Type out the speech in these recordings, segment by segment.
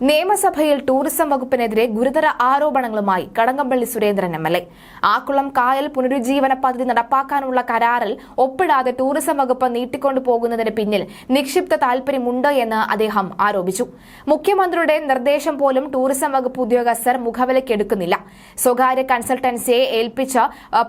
നിയമസഭയിൽ ടൂറിസം വകുപ്പിനെതിരെ ഗുരുതര ആരോപണങ്ങളുമായി Kadakampally Surendran M L A. Akkulam കായൽ പുനരുജ്ജീവന പദ്ധതി നടപ്പാക്കാനുള്ള കരാറിൽ ഒപ്പിടാതെ ടൂറിസം വകുപ്പ് നീട്ടിക്കൊണ്ടു പോകുന്നതിന് പിന്നിൽ നിക്ഷിപ്ത താൽപര്യമുണ്ട് എന്ന് അദ്ദേഹം ആരോപിച്ചു. മുഖ്യമന്ത്രിയുടെ നിർദ്ദേശം പോലും ടൂറിസം വകുപ്പ് ഉദ്യോഗസ്ഥർ മുഖവിലക്കെടുക്കുന്നില്ല സ്വകാര്യ കൺസൾട്ടൻസിയെ ഏൽപ്പിച്ച്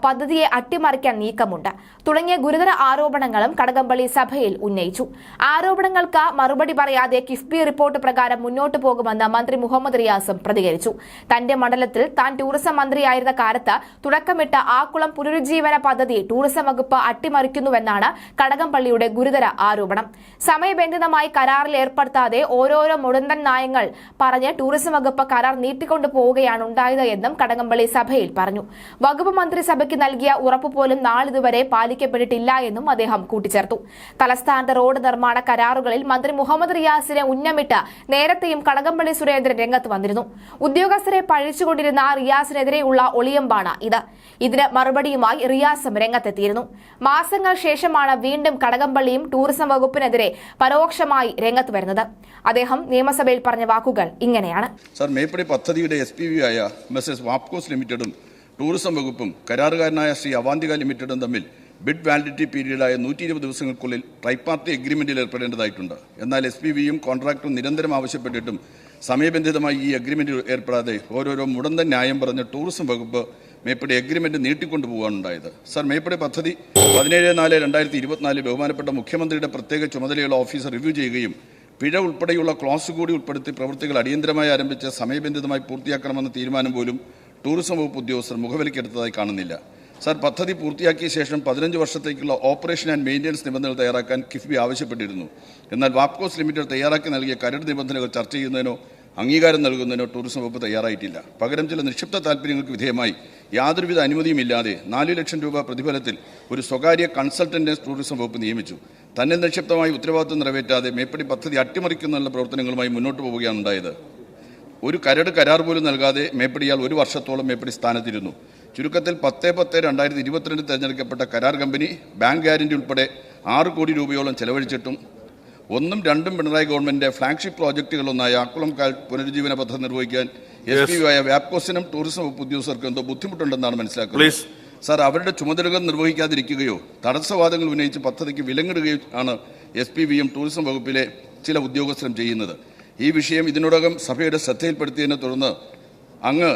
പദ്ധതിയെ അട്ടിമറിക്കാൻ നീക്കമുണ്ട്. തുടങ്ങിയ ഗുരുതര ആരോപണങ്ങളും കടകംപള്ളി സഭയിൽ ഉന്നയിച്ചു. ആരോപണങ്ങൾക്ക് മറുപടി പറയാതെ കിഫ്ബി റിപ്പോർട്ട് പ്രകാരം മുന്നോട്ടു പോകുമെന്ന് മന്ത്രി മുഹമ്മദ് റിയാസും പ്രതികരിച്ചു. തന്റെ മണ്ഡലത്തിൽ താൻ ടൂറിസം മന്ത്രിയായിരുന്ന കാലത്ത് തുടക്കമിട്ട ആക്കുളം പുനരുജ്ജീവന പദ്ധതി ടൂറിസം വകുപ്പ് അട്ടിമറിക്കുന്നുവെന്നാണ് കടകംപള്ളിയുടെ ഗുരുതര ആരോപണം. സമയബന്ധിതമായി കരാറിൽ ഏർപ്പെടുത്താതെ ഓരോരോ മുടന്തൻ നയങ്ങൾ പറഞ്ഞ് ടൂറിസം വകുപ്പ് കരാർ നീട്ടിക്കൊണ്ടു പോവുകയാണ് ഉണ്ടായത് എന്നും കടകംപള്ളി സഭയിൽ പറഞ്ഞു. വകുപ്പ് മന്ത്രിസഭയ്ക്ക് നൽകിയ ഉറപ്പ് പോലും നാളിതുവരെ പാലിക്കപ്പെട്ടിട്ടില്ല എന്നും അദ്ദേഹം കൂട്ടിച്ചേർത്തു. തലസ്ഥാനത്ത് റോഡ് നിർമ്മാണ കരാറുകളിൽ മന്ത്രി മുഹമ്മദ് റിയാസിനെ ഉന്നമിട്ട് നേരത്തെയും കടകംപള്ളി സുരേന്ദ്രൻ രംഗത്ത് വന്നിരുന്നു. ഉദ്യോഗസ്ഥരെ പഴിച്ചുകൊണ്ടിരുന്ന റിയാസിനെതിരെയുള്ള ഒളിയമ്പാണ് ഇത്. ഇതിന് മറുപടിയുമായി റിയാസും രംഗത്തെത്തിയിരുന്നു. മാസങ്ങൾ ശേഷമാണ് വീണ്ടും കടകംപള്ളിയും ടൂറിസം വകുപ്പിനെതിരെ പരോക്ഷമായി രംഗത്ത് വരുന്നത്. അദ്ദേഹം നിയമസഭയിൽ പറഞ്ഞ വാക്കുകൾ ഇങ്ങനെയാണ്. സർ ആയ വാപ്കോസ് ലിമിറ്റഡും ടൂറിസം വകുപ്പും കരാറുകാരനായ ശ്രീ അവാന്തിക ലിമിറ്റഡും തമ്മിൽ ബിഡ് വാലിഡിറ്റി പീരീഡായ നൂറ്റി ഇരുപത് ദിവസങ്ങൾക്കുള്ളിൽ ട്രൈപാർട്ടി എഗ്രിമെന്റിൽ ഏർപ്പെടേണ്ടതായിട്ടുണ്ട്. എന്നാൽ എസ് പി വിയും കോൺട്രാക്ടറും നിരന്തരം ആവശ്യപ്പെട്ടിട്ടും സമയബന്ധിതമായി ഈ അഗ്രിമെന്റിൽ ഏർപ്പെടാതെ ഓരോരോ മുടന്ത ന്യായം പറഞ്ഞ് ടൂറിസം വകുപ്പ് മേപ്പടി എഗ്രിമെന്റ് നീട്ടിക്കൊണ്ടു പോകാനുണ്ടായത് സർ മേപ്പടി പദ്ധതി പതിനേഴ് നാല് രണ്ടായിരത്തി ഇരുപത്തിനാലിൽ ബഹുമാനപ്പെട്ട മുഖ്യമന്ത്രിയുടെ പ്രത്യേക ചുമതലയുള്ള ഓഫീസർ റിവ്യൂ ചെയ്യുകയും പിഴ ഉൾപ്പെടെയുള്ള ക്ലോസ് കൂടി ഉൾപ്പെടുത്തി പ്രവൃത്തികൾ അടിയന്തരമായി ആരംഭിച്ച് സമയബന്ധിതമായി പൂർത്തിയാക്കണമെന്ന തീരുമാനം പോലും ടൂറിസം വകുപ്പ് ഉദ്യോഗസ്ഥർ മുഖവിലക്കെടുത്തതായി കാണുന്നില്ല. സാർ പദ്ധതി പൂർത്തിയാക്കിയ ശേഷം പതിനഞ്ച് വർഷത്തേക്കുള്ള ഓപ്പറേഷൻ ആൻഡ് മെയിന്റനൻസ് നിബന്ധനകൾ തയ്യാറാക്കാൻ കിഫ്ബി ആവശ്യപ്പെട്ടിരുന്നു. എന്നാൽ വാപ്കോസ് ലിമിറ്റഡ് തയ്യാറാക്കി നൽകിയ കരട് നിബന്ധനകൾ ചർച്ച ചെയ്യുന്നതിനോ അംഗീകാരം നൽകുന്നതിനോ ടൂറിസം വകുപ്പ് തയ്യാറായിട്ടില്ല. പകരം ചില നിക്ഷിപ്ത താൽപ്പര്യങ്ങൾക്ക് വിധേയമായി യാതൊരുവിധ അനുമതിയുമില്ലാതെ നാല് ലക്ഷം രൂപ പ്രതിഫലത്തിൽ ഒരു സ്വകാര്യ കൺസൾട്ടന്റിനെ ടൂറിസം വകുപ്പ് നിയമിച്ചു. തന്നെ നിക്ഷിപ്തമായി ഉത്തരവാദിത്വം നിറവേറ്റാതെ മേപ്പടി പദ്ധതി അട്ടിമറിക്കുന്നുള്ള പ്രവർത്തനങ്ങളുമായി മുന്നോട്ട് പോവുകയാണ് ഉണ്ടായത്. ഒരു കരട് കരാർ പോലും നൽകാതെ മേപ്പടിയാൽ ഒരു വർഷത്തോളം മേപ്പടി സ്ഥാനത്തിരുന്നു. ചുരുക്കത്തിൽ പത്ത് പത്ത് രണ്ടായിരത്തി ഇരുപത്തിരണ്ട് തെരഞ്ഞെടുക്കപ്പെട്ട കരാർ കമ്പനി ബാങ്ക് ഗ്യാരണ്ടി ഉൾപ്പെടെ ആറ് കോടി രൂപയോളം ചെലവഴിച്ചിട്ടും ഒന്നും രണ്ടും പിണറായി ഗവൺമെന്റിന്റെ ഫ്ലാഗ്ഷിപ്പ് പ്രോജക്റ്റുകളൊന്നായ ആക്കുളം കാൽ പുനരുജ്ജീവന പദ്ധതി നിർവഹിക്കാൻ എസ് പി ആയ വ്യാപ്കോസിനും ടൂറിസം വകുപ്പ് ഉദ്യോഗസ്ഥർക്കും എന്തോ ബുദ്ധിമുട്ടുണ്ടെന്നാണ് മനസ്സിലാക്കുന്നത്. സാർ അവരുടെ ചുമതലകൾ നിർവഹിക്കാതിരിക്കുകയോ തടസ്സവാദങ്ങൾ ഉന്നയിച്ച് പദ്ധതിക്ക് വിലങ്ങിടുകയോ ആണ് എസ് പി വിയും ടൂറിസം വകുപ്പിലെ ചില ഉദ്യോഗസ്ഥരും ചെയ്യുന്നത്. ഈ വിഷയം ഇതിനോടകം സഭയുടെ ശ്രദ്ധയിൽപ്പെടുത്തിയതിനെ തുടർന്ന് അങ്ങ്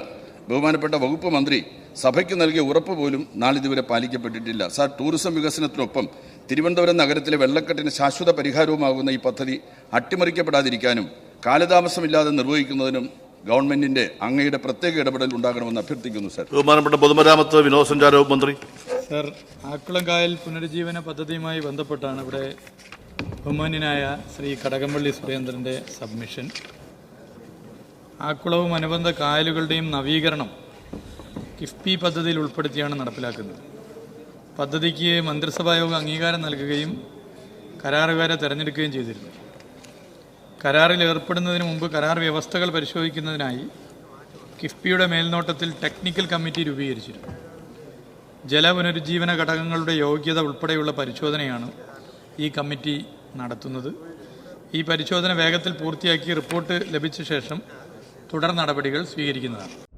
ബഹുമാനപ്പെട്ട വകുപ്പ് മന്ത്രി സഭയ്ക്ക് നൽകിയ ഉറപ്പ് പോലും നാളിതുവരെ പാലിക്കപ്പെട്ടിട്ടില്ല. സാർ ടൂറിസം വികസനത്തിനൊപ്പം തിരുവനന്തപുരം നഗരത്തിലെ വെള്ളക്കെട്ടിന് ശാശ്വത പരിഹാരവുമാകുന്ന ഈ പദ്ധതി അട്ടിമറിക്കപ്പെടാതിരിക്കാനും കാലതാമസമില്ലാതെ നിർവഹിക്കുന്നതിനും ഗവൺമെന്റിന്റെ അങ്ങയുടെ പ്രത്യേക ഇടപെടൽ ഉണ്ടാകണമെന്ന് അഭ്യർത്ഥിക്കുന്നു സാർ. ബഹുമാനപ്പെട്ട പൊതുമരാമത്ത് വിനോദസഞ്ചാര വകുപ്പ് മന്ത്രി. സർ ആക്കുളം കായൽ പുനരുജ്ജീവന പദ്ധതിയുമായി ബന്ധപ്പെട്ടാണ് ഇവിടെ ബഹുമാന്യനായ ശ്രീ കടകംപള്ളി സുരേന്ദ്രന്റെ സബ്മിഷൻ. ആക്കുളവും അനുബന്ധ കായലുകളുടെയും നവീകരണം കിഫ്ബി പദ്ധതിയിൽ ഉൾപ്പെടുത്തിയാണ് നടപ്പിലാക്കുന്നത്. പദ്ധതിക്ക് മന്ത്രിസഭായോഗം അംഗീകാരം നൽകുകയും കരാറുകാരെ തെരഞ്ഞെടുക്കുകയും ചെയ്തിരുന്നു. കരാറിൽ ഏർപ്പെടുന്നതിന് മുമ്പ് കരാർ വ്യവസ്ഥകൾ പരിശോധിക്കുന്നതിനായി കിഫ്ബിയുടെ മേൽനോട്ടത്തിൽ ടെക്നിക്കൽ കമ്മിറ്റി രൂപീകരിച്ചിരുന്നു. ജലപുനരുജ്ജീവന ഘടകങ്ങളുടെ യോഗ്യത ഉൾപ്പെടെയുള്ള പരിശോധനയാണ് ഈ കമ്മിറ്റി നടത്തുന്നത്. ഈ പരിശോധന വേഗത്തിൽ പൂർത്തിയാക്കി റിപ്പോർട്ട് ലഭിച്ച ശേഷം തുടർ നടപടികൾ സ്വീകരിക്കുന്നതാണ്.